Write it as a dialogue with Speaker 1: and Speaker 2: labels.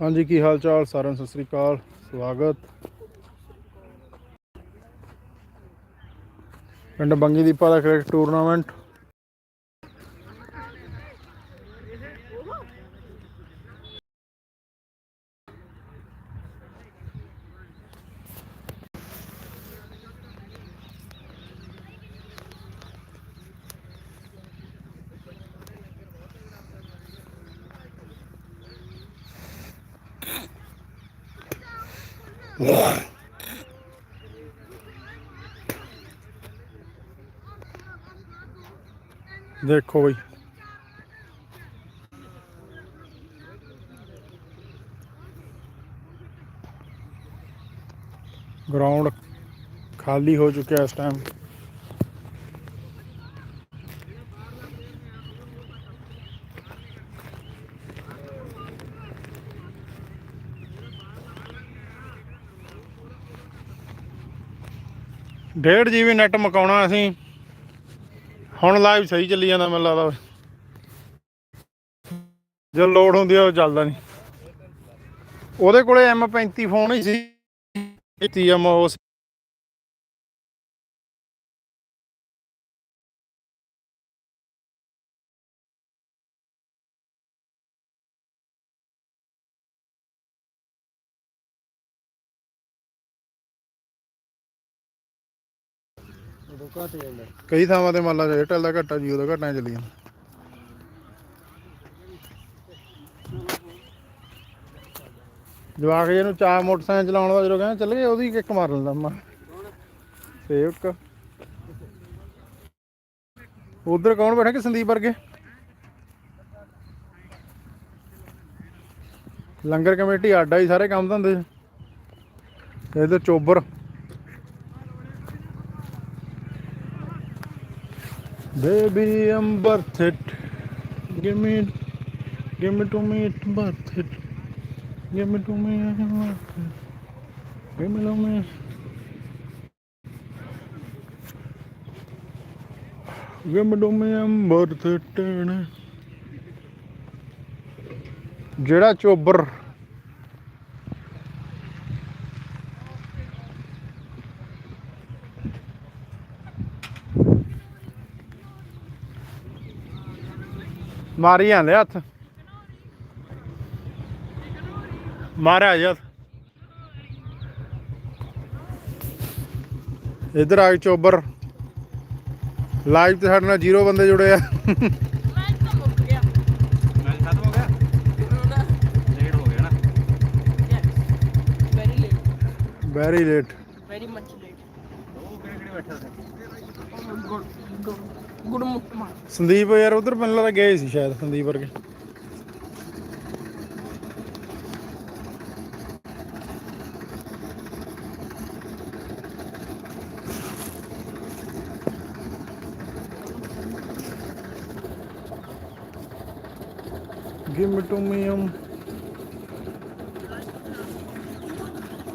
Speaker 1: ਹਾਂਜੀ, ਕੀ ਹਾਲ ਚਾਲ ਸਾਰਿਆਂ ਨੂੰ? ਸਤਿ ਸ੍ਰੀ ਅਕਾਲ, ਸਵਾਗਤ। ਪਿੰਡ ਬੰਗੀ ਦੀਪਾ ਦਾ ਕ੍ਰਿਕਟ ਟੂਰਨਾਮੈਂਟ ਦੇਖੋ ਬਈ। ਗਰਾਊਂਡ ਖਾਲੀ ਹੋ ਚੁੱਕਿਆ ਇਸ ਟਾਈਮ ਡੇਢ ਜੀਬੀ ਨੈਟ ਮਕਾਉਣਾ ਅਸੀਂ। ਹੁਣ ਲਾਈਵ ਸਹੀ ਚੱਲੀ ਜਾਂਦਾ ਮੈਨੂੰ ਲੱਗਦਾ ਜਦੋਂ ਲੋਡ ਹੁੰਦੀ ਆ ਉਹ ਚੱਲਦਾ ਨਹੀਂ। ਉਹਦੇ ਕੋਲੇ M35 ਫੋਨ ਹੀ ਸੀ। ਇਤੀ ਐਮ ਉਹ
Speaker 2: ਉਦੋਂ ਘਟ ਜਾਂਦਾ।
Speaker 1: ਕਈ ਥਾਵਾਂ ਤੇ ਮੰਨ ਲਾ ਏਅਰਟੈਲ ਦਾ ਘੱਟਾ ਜੀਓ ਦਾ ਘੱਟਾ ਚੱਲੀ ਜਾਂਦਾ ਜਵਾਕ ਜਿਹਨੂੰ ਚਾਹ ਮੋਟਰਸਾਈਕਲ ਚਲਾਉਣ ਦਾ ਜਦੋਂ ਕਹਿੰਦਾ, ਚੱਲ ਗਏ, ਉਹਦੀ ਕਿੱਕ ਮਾਰ ਲੈਂਦਾ ਮੈਂ। ਸੇਵਕ। ਉਧਰ ਕੌਣ ਬੈਠਾ ਕਿ ਸੰਦੀਪ ਵਰਗੇ? ਲੰਗਰ ਕਮੇਟੀ, ਆਡਾ ਹੀ ਸਾਰੇ ਕੰਮ ਧੰਦੇ। ਇਹਦੇ ਚੋਬਰ। Baby, I'm worth it. Give me, give me to me, it's worth it. Give me to me, I'm worth it. Give me to me. Give me to me, I'm worth it. ਜਿਹੜਾ ਚੋਬਰ ਮਾਰੀ ਜਾਂਦੇ ਹੱਥ। ਮਾਰਿਆ ਜਾ ਇਧਰ ਆ ਕੇ ਚੋਬਰ। Live ਤੇ ਸਾਡੇ ਨਾਲ ਜ਼ੀਰੋ ਬੰਦੇ ਜੁੜੇ ਆ।
Speaker 2: ਮੈਚ ਖਤਮ ਹੋ ਗਿਆ ਲੇਟ ਹੋ ਗਿਆ ਨਾ
Speaker 3: very late
Speaker 1: very late
Speaker 3: very much late
Speaker 2: ਉਹ ਕਿਹੜੇ ਕਿਹੜੇ ਬੈਠਾ ਸੀ
Speaker 3: ਗੁੜਮੁੱਟ ਮਾਰ
Speaker 1: ਸੰਦੀਪ ਯਾਰ ਉਧਰ ਮੈਨੂੰ ਲੱਗਦਾ ਗਏ ਸੀ ਸ਼ਾਇਦ ਸੰਦੀਪ ਵਰਗੇ Give it to me, um.